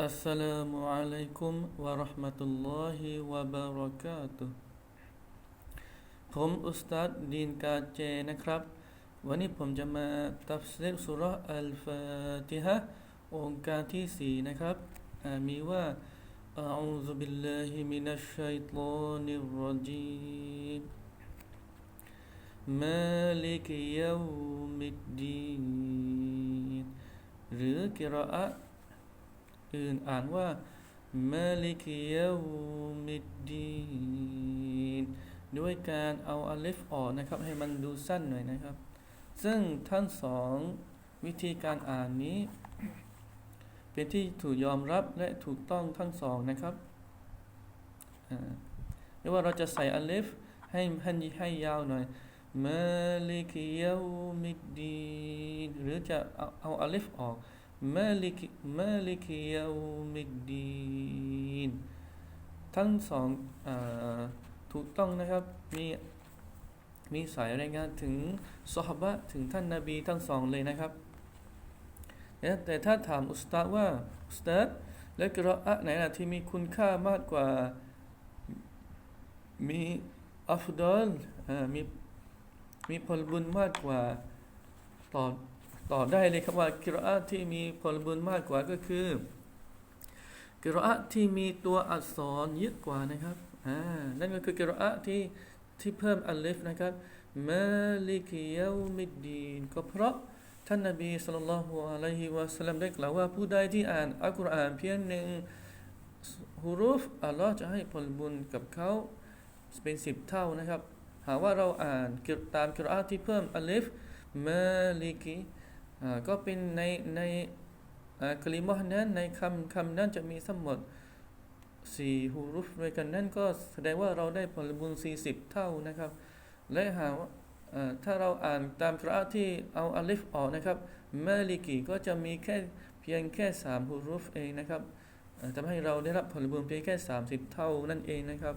السلام عليكم ورحمة الله وبركاته ผมอุสตัดดีนกาเจนะครับ วันนี้ผมจะมาตัฟซีรสุราะห์อัลฟาติฮะองค์การที่สี่นะครับอ่ามีว่า أعوذ بالله من الشيطان الرجيم مالك يوم الدين หรือกิรออะห์ อื่นอ่านว่ามาลิกยวมิดดีนด้วยการเอาอัลิฟออกนะครับ ให้มันดูสั้นหน่อยนะครับ ซึ่งทั้งสองวิธีการอ่านนี้ เป็นที่ถูกยอมรับและถูกต้องทั้งสองนะครับหรือว่าเราจะใส่อัลิฟให้ให้ให้ยาวหน่อยมาลิกยวมิดดีนหรือจะเอาเอาอัลิฟออก มาลิกมาลิกยามิดดีนทั้งสองอถูกต้องนะครับ มีมีสายรายงานถึงสหบะถึงท่านนาบีทั้งสองเลยนะครับ แต่ถ้าถามอุสตาว่า อุสตาดและกระอะไหนนะที่มีคุณค่ามากกว่า มีอัฟดอลมีมีผลบุญมากกว่าต่อ ต่อได้เลยครับว่ากิรอะที่มีผลบุญมากกว่าก็คือกิรอะที่มีตัวอักษรเยอะกว่านะครับอ่านั่นก็คือกิรอะที่ที่เพิ่มอัลลิฟนะครับมาลิกิยามิดดีนก็เพราะท่านนบีสุลต่านละฮ์อะลัยฮิวะสัลลัมได้กล่าวว่าผู้ใดที่อ่านอัลกุรอานเพียงหนึ่งฮุรุฟอัลลอฮ์จะให้ผลบุญกับเขาเป็นสิบเท่านะครับ หากว่าเราอ่านตามกิรอาที่เพิ่มอัลิฟมาลิกิ ก็เป็นในในกลิมะนั้นในคำคำนั้นจะมีทั้งหมดสี่ฮุรุฟด้วยกันนั่นก็แสดงว่าเราได้ผลบุญสี่สิบเท่านะครับ และหากว่าถ้าเราอ่านตามกราที่เอาอัลิฟออกนะครับมาลิกีก็จะมีแค่เพียงแค่สามฮุรุฟเองนะครับทำให้เราได้รับผลบุญเพียงแค่สามสิบเท่านั่นเองนะครับ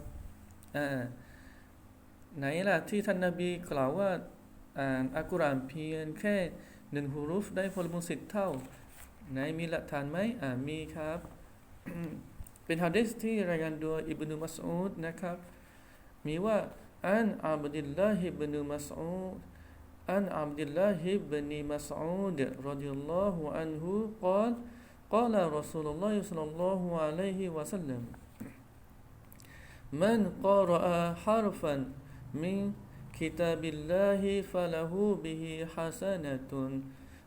ไหนล่ะที่ท่านนาบีกล่าวว่าอ่านอัลกุรอานเพียงแค่ หนึ่งฮุรุฟได้ผลบุญสิบเท่า ไหนมีหลักฐานไหมอ่ามีครับ เป็นฮะดิษที่รายงานโดยอิบนุมัสอูดนะครับ มีว่า عن عبد الله بن مسعود عن عبد الله بن مسعود رضي الله عنه قال قال رسول الله صلى الله عليه وسلم من قرأ حرفا من كتاب الله فله به حسنة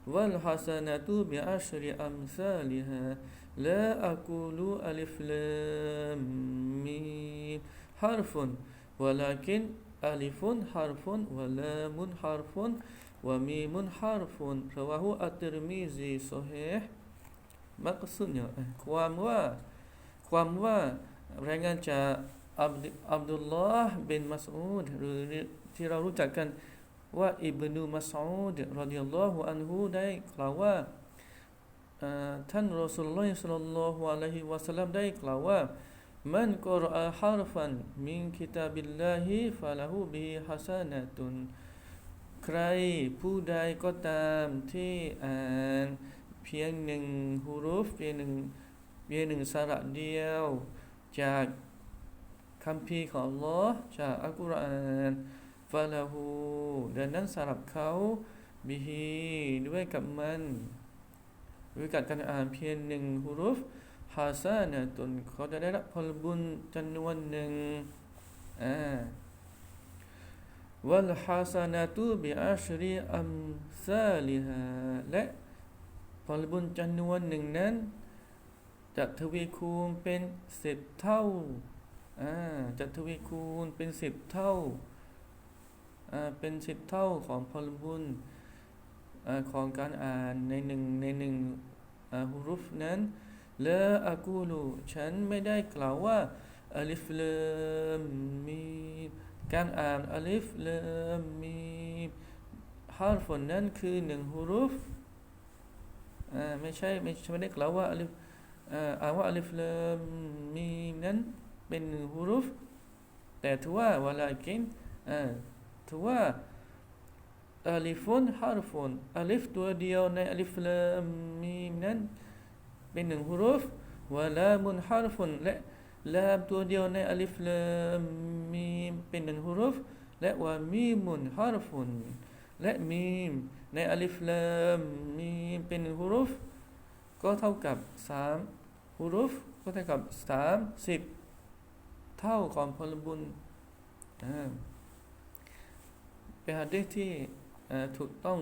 والحسنة بعشر أمثالها لا أقول ألف لام ميم حرف ولكن ألف حرف ولام حرف وميم حرف رواه الترمذي صحيح มักสุดเนี่ยความว่าความว่ารายงานจากอับอับดุลลอฮ์บินมัสอูดหรือ ที่เรารู้จักกันว่าอิบนูมัสอูดรดิยัลลอฮุอันฮูได้กล่าวว่าท่านรอสุลลอฮ์สัลลัลอฮุอะลัยฮิวะสัลลัมได้กล่าวว่ามันกรอาฮารฟันมินคิตาบิลลาฮิฟะละฮูบิฮิฮัสานะตุนใครผู้ใดก็ตามที่อ่านเพียงหนึ่งฮุรุฟเพียงหนึ่งเพียงหนึ่งสระเดียว จากคำพีของลอจากอัลกุรอาน ฟาลาหูดังนั้นสำหรับเขาบิฮีด้วยกับมันด้วยกับการอ่านเพียงหนึ่งฮุรุฟฮาซานะตนเขาจะได้รับผลบุญจำนวนหนึ่งอ่าวัลฮาซานะตุบิอัชรีอัมซาลิฮาและผลบุญจำนวนหนึ่งนั้นจะทวีคูณเป็นสิบเท่าอ่าจะทวีคูณเป็นสิบเท่า เป็นสิบเท่าของผลบุญอ่าของการอ่านในหนึ่งในหนึ่งอ่าฮุรุฟนั้นละอากูลูฉันไม่ได้กล่าวว่าอัลิฟเลมมีการอ่านอัลิฟเลมมีฮาร์ฟนั้นคือหนึ่งฮุรุฟอ่าไม่ใช่ไม่ไม่ได้กล่าวว่าอัลิฟอ่านว่าอัลิฟเลมมีนั้นเป็นหนึ่งฮุรุฟแต่ถือว่าวลากินอ่า ถือว่าอัลิฟุนฮาร์ฟุนอัลิฟตัวเดียวในอัลิฟเลมมีนั้นเป็นหนึ่งฮุรุฟวะลามุนฮารฟุนและลามตัวเดียวในอัลิฟลามมีมเป็นหนึ่งฮุรุฟและวะมีมุนฮารฟุนและมีมในอัลิฟลามมีมเป็นหนึ่งฮุรุฟก็เท่ากับสามฮุรุฟก็เท่ากับสามสิบเท่าของพลบุญอ่า เป็นหะดีษที่ถูกต้อง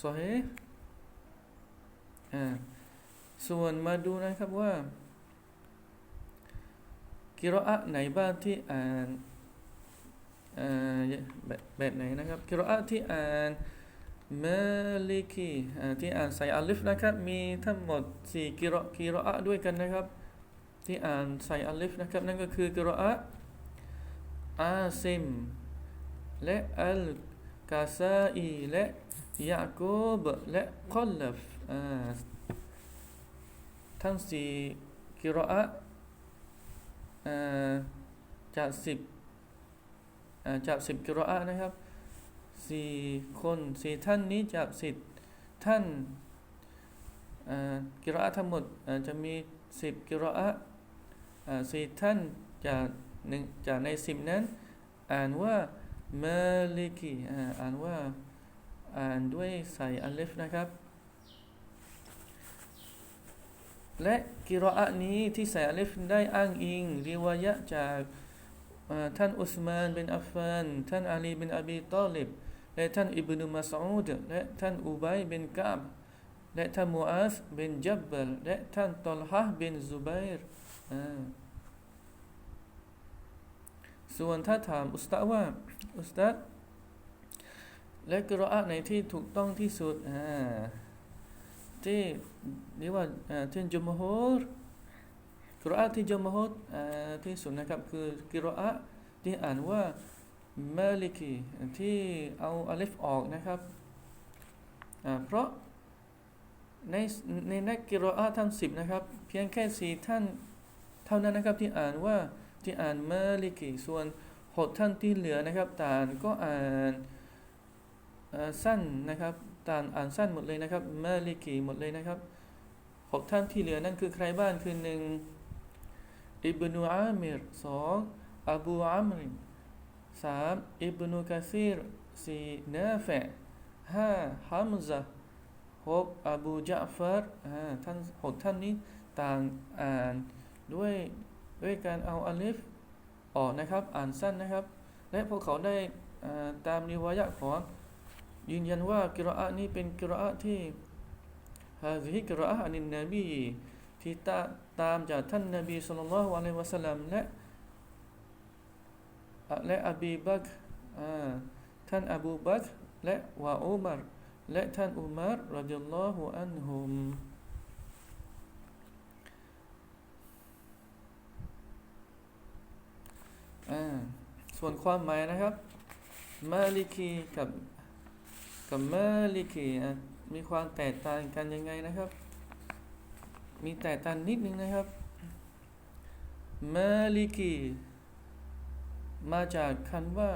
สวยอ่าส่วนมาดูนะครับว่ากิรออะไหนบ้างที่อ่านแบบไหนนะครับกิรออะที่อ่านมาลิกีที่อ่านใส่อัลิฟนะครับมีทั้งหมดสี่กิรอกิรออะด้วยกันนะครับ ที่อ่านใส่อัลิฟนะครับนั่นก็คือกิรออะ อาซิม และอัลกาซาอีและยาโกบและคอลลฟอ่าทั้งสี่กิรออะห์อ่าจากสิบอ่าจากสิบกิรออะนะครับสี่คนสี่ท่านนี้จากสิบท่านอ่ากิรออะทั้งหมดอ่าจะมีสิบกิรออะห์อ่าสี่ท่านจาก หนึ่งจากในสิบนั้น อ่านว่ามาลิกีอ่านว่าอ่านด้วยใส่อัลเลฟนะครับ และกิรออะนี้ที่ใส่อัลเลฟได้อ้างอิงริวายะจากท่านอุสมานเป็นอัฟฟาน ท่านอาลีเป็นอบีตอลิบ และท่านอิบนุมัสอูด และท่านอุบัยเป็นกาบ และท่านมูอาสเป็นจับบลและท่านตอลฮะเป็นซุบัยรอ่า ส่วนถ้าถามอุสตาว่าอุสตาและกรออะห์ไหนที่ถูกต้องที่สุดอ่าที่เรียกว่าอ่าที่จุมฮูรกรออะที่จุมฮูรอ่าที่สุดนะครับคือกรออะที่อ่านว่ามาลิกีที่เอาอัลิฟออกนะครับอ่าเพราะในในนักกิรออะห์ทั้งสิบนะครับ เพียงแค่สี่ท่านเท่านั้นนะครับที่อ่านว่า ที่อ่านมาลิกีส่วนหกท่านที่เหลือนะครับต่างก็อ่านสั้นนะครับต่างอ่านสั้นหมดเลยนะครับมาลิกีหมดเลยนะครับหกท่านที่เหลือนั่นคือใครบ้างคือหนึ่งอิบนุอามิรสองอบูอัมริสามอิบนุกะซีรสี่นาฟะห้าฮัมซะหกอบูจาฟัรอ่าท่านหกท่านนี้ต่างอ่านด้วย ด้วยการเอาอัลิฟออกนะครับอ่านสั้นนะครับ และพวกเขาได้ตามริวายะของยืนยันว่ากิรอะนี้เป็นกิรอะที่ฮาซิฮิกิรอะอันินนบีที่ตาตามจากท่านนบีสุลต่านละฮ์อะลัยวะสัลลัมและและอบีบักท่านอบูบักและวะอุมารและท่านอุมารรดิยัลลอฮุอันฮุม อ่าส่วนความหมายนะครับมาลิกีกับกับมาลิกีมีความแตกต่างกันยังไงนะครับ มีแตกต่างนิดนึงนะครับมาลิกีมาจากคำว่า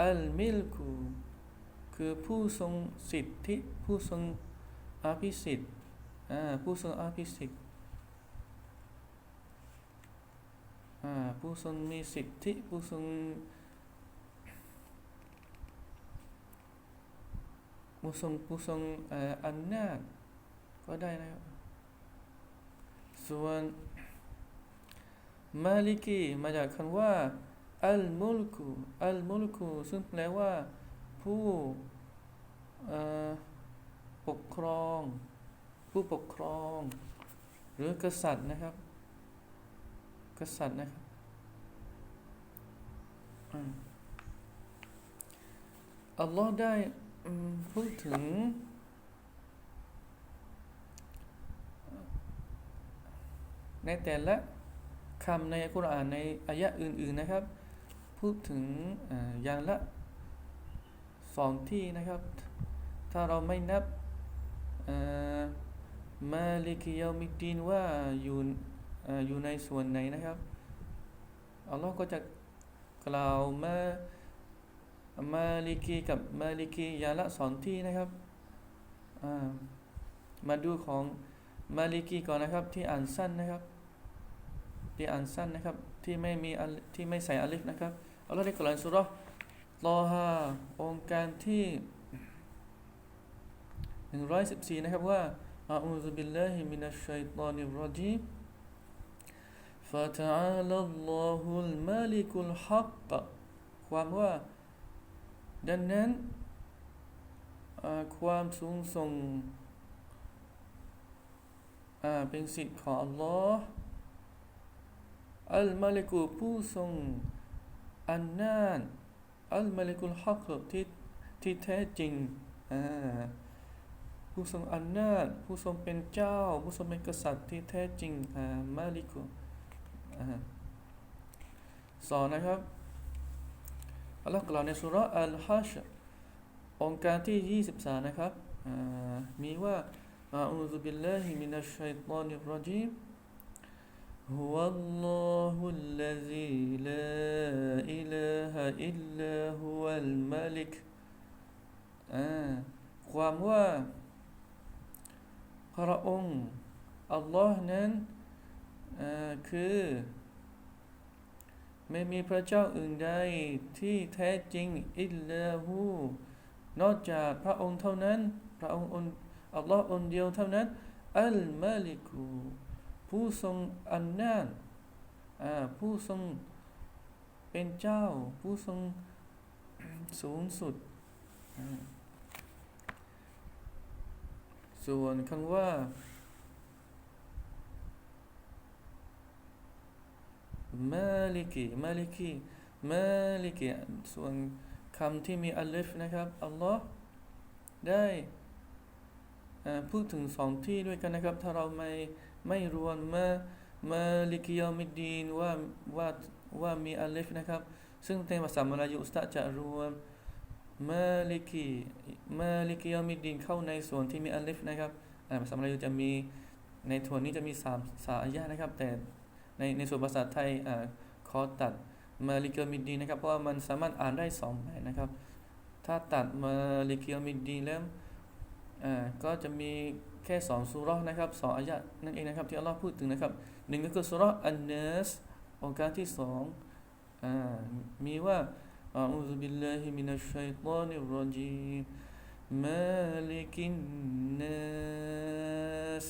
อัลมิลคูคือผู้ทรงสิทธิผู้ทรงอภิสิทธิ์ผู้ทรงอภิสิทธิ์ อ่า ผู้ทรงมีสิทธิผู้ทรงผู้ทรงผู้ทรงอำนาจก็ได้นะครับ ส่วนมาลิกีมาจากคำว่าอัลมุลกุอัลมุลกุซึ่งแปลว่าผู้ปกครอง ผู้ปกครอง หรือกษัตริย์นะครับ กษัตริย์นะครับอืมอัลลอฮ์ได้พูดถึงในแต่ละคำในอัลกุรอานในอายะอื่น ๆนะครับ พูดถึงอย่างละสองที่นะครับ ถ้าเราไม่นับอ่ามาลิกิยามิดีนว่าอยู่ อยู่ในส่วนไหนนะครับอัลลอฮ์ก็จะกล่าวมามาลิกีกับมาลิกียาละสองที่นะครับมาดูของมาลิกีก่อนนะครับ ที่อ่านสั้นนะครับ ที่อ่านสั้นนะครับ ที่ไม่มีที่ไม่ใส่อลิฟนะครับอัลลอฮ์ได้กล่าวในสุเราะห์ตอฮาองค์การที่114นะครับว่าอาอูซุบิลลาฮิมินัชชัยฏอนิรรจีม فتعالى الله الملك الحق ความว่า ดังนั้นอ่าความสูงส่งอ่าเป็นสิทธิ์ของ Allah อัลมาลิกุผู้ทรงอันนานอัลมาลิกุลฮักที่ที่แท้จริงอ่าผู้ทรงอันนาจผู้ทรงเป็นเจ้า ผู้ทรงเป็นกษัตริย์ที่แท้จริงอ่ามาลิกุอ่า สอนนะครับอัลลอฮ์กล่าวในสุราะห์อัลฮัชองค์การที่ 23 นะครับอ่ามีว่าอาอูซุบิลลาฮิมินัชชัยฏอนิรรจีม هو الله الذي لا إله إلا هو الملك อ่าความว่าพระองค์อัลลอฮ์นั้นอ่า คือ ไม่มีพระเจ้าอื่นใดที่แท้จริงอิลลาหูนอกจากพระองค์เท่านั้น พระองค์อัลลอฮ์องเดียวเท่านั้น อัลมาลิกูผู้ทรงอันนาจผู้ทรงเป็นเจ้า ผู้ทรงสูงสุด ส่วนคำว่า มาลิกิมาลิกิมาลิกิส่วนคำที่มีอัลลิฟนะครับ อัลลอฮ์ได้พูดถึงสองที่ด้วยกันนะครับ ถ้าเราไม่ไม่รวมมามาลิกิยามิดดีนว่าว่าว่ามีอัลลิฟนะครับ ซึ่งในภาษามลายุสตะจะรวมมาลิกิมาลิกิยามิดดีนเข้าในส่วนที่มีอัลลิฟนะครับภาษามลายุจะมีในทวนนี้จะมีสามสาอายะนะครับ แต่ ในในส่วนภาษาไทยขอตัดมาลิกิยามิดดีนะครับ เพราะว่ามันสามารถอ่านได้สองแบบนะครับ ถ้าตัดมาลิกิยามิดดีแล้วก็จะมีแค่สองสุรษนะครับสองอายะนั่นเองนะครับที่อัลลอฮ์พูดถึงนะครับหนึ่งก็คือสุรษอันเนสองการที่สองมีว่าอาอูซุบิลลาฮิมินัชชัยฏอนิรรจีมาลิกินนัส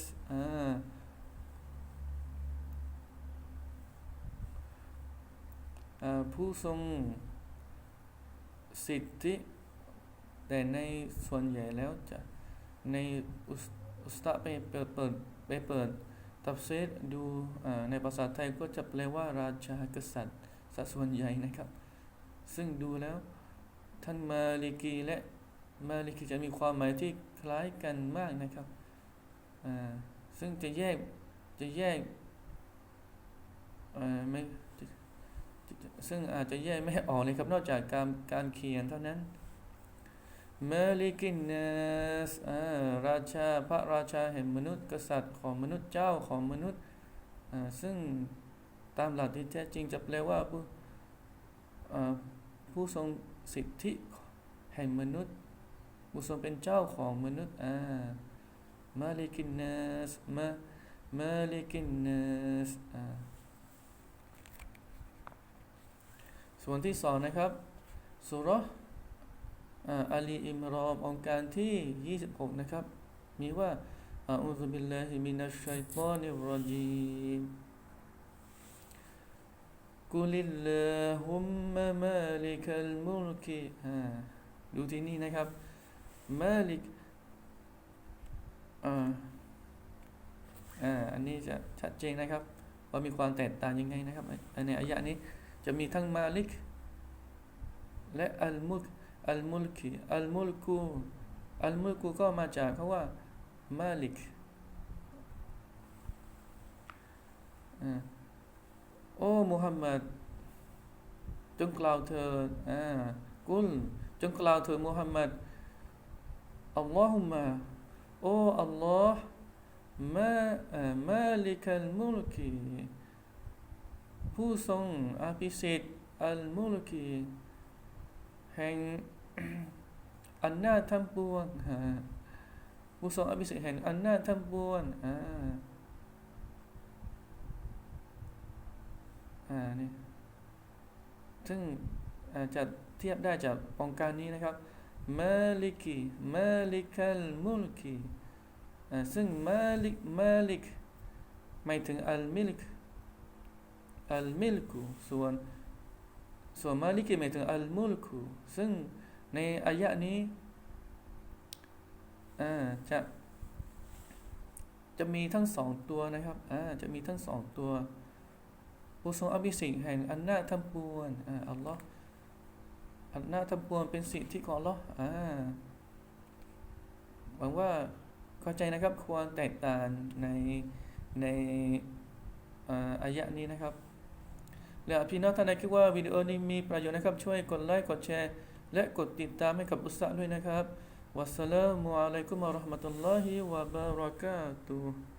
ผู้ทรงสิทธิ แต่ในส่วนใหญ่แล้วจะในอุสตาไปเปิดเปิดไปเปิดตับเซตดูในภาษาไทยก็จะแปลว่าราชากษัตริย์สัดส่วนใหญ่นะครับ ซึ่งดูแล้วท่านมาลิกีและมาลิกีจะมีความหมายที่คล้ายกันมากนะครับ ซึ่งจะแยกจะแยกไม่ ซึ่งอาจจะแยกไม่ออกเลยครับ นอกจากการการเขียนเท่านั้นมาลิกินเนสราชาพระราชาแห่งมนุษย์ กษัตริย์ของมนุษย์เจ้าของมนุษย์ ซึ่งตามหลักที่แท้จริงจะแปลว่าผู้ผู้ทรงสิทธิแห่งมนุษย์ ผู้ทรงเป็นเจ้าของมนุษย์มาลิกินเนสมามาลิกินเนส ส่วนที่สองนะครับสุรอาลีอิมรอมองการที่ 26 นะครับ มีว่าอาอุซุบิลลาฮิมินัชชัยฏอนิรจีมกุลิลลาฮุมมะมาลิกัลมุลกิดูที่นี่นะครับมาลิกอ่าอ่าอันนี้จะชัดเจนนะครับ ว่ามีความแตกต่างยังไงนะครับในอายะนี้ จะมีทั้งมาลิก และอัลมุกอัลมุลกีอัลมุลกูอัลมุลกูก็มาจากคำว่ามาลิกโอ้มุฮัมมัดจงกล่าวเถิดอ่ากุลจงกล่าวเถิดมุฮัมมัดอัลลอฮุมะโอ้อัลลอฮ์มามาลิกัลมุลกี ผู้ทรงอภิสิทธิ์อัลมุลกีแห่งอันนาทั้งปวงผู้ทรงอภิสิทธิ์แห่งอันนาทั้งปวงอ่าอ่านี่ซึ่งอาจะเทียบได้จากองค์การนี้นะครับมาลิกีมาลิกัลมุลกีซึ่งมาลิกมาลิกหมายถึงอัลมิลก อัลมิลกุส่วนส่วนมาลิกีหมายถึงอัลมุลกุซึ่งในอายะนี้จะจะมีทั้งสองตัวนะครับจะมีทั้งสองตัวผู้ทรงอภิสิทธิ์แห่งอันนาทั้งปวงอ่าอัลลอฮ์อันนาทั้งปวงเป็นสิทธิของอัลลอฮ์อ่าหวังว่าเข้าใจนะครับ ความแตกต่างในในอายะนี้นะครับ และพี่น้องท่านใดคิดว่าวิดีโอนี้มีประโยชน์นะครับ ช่วยกดไลค์กดแชร์ และกดติดตามให้กับอุตสาห์ด้วยนะครับวัสสลามุอะลัยกุมะราะห์มะตุลลอฮิวะบะเราะกาตุฮ์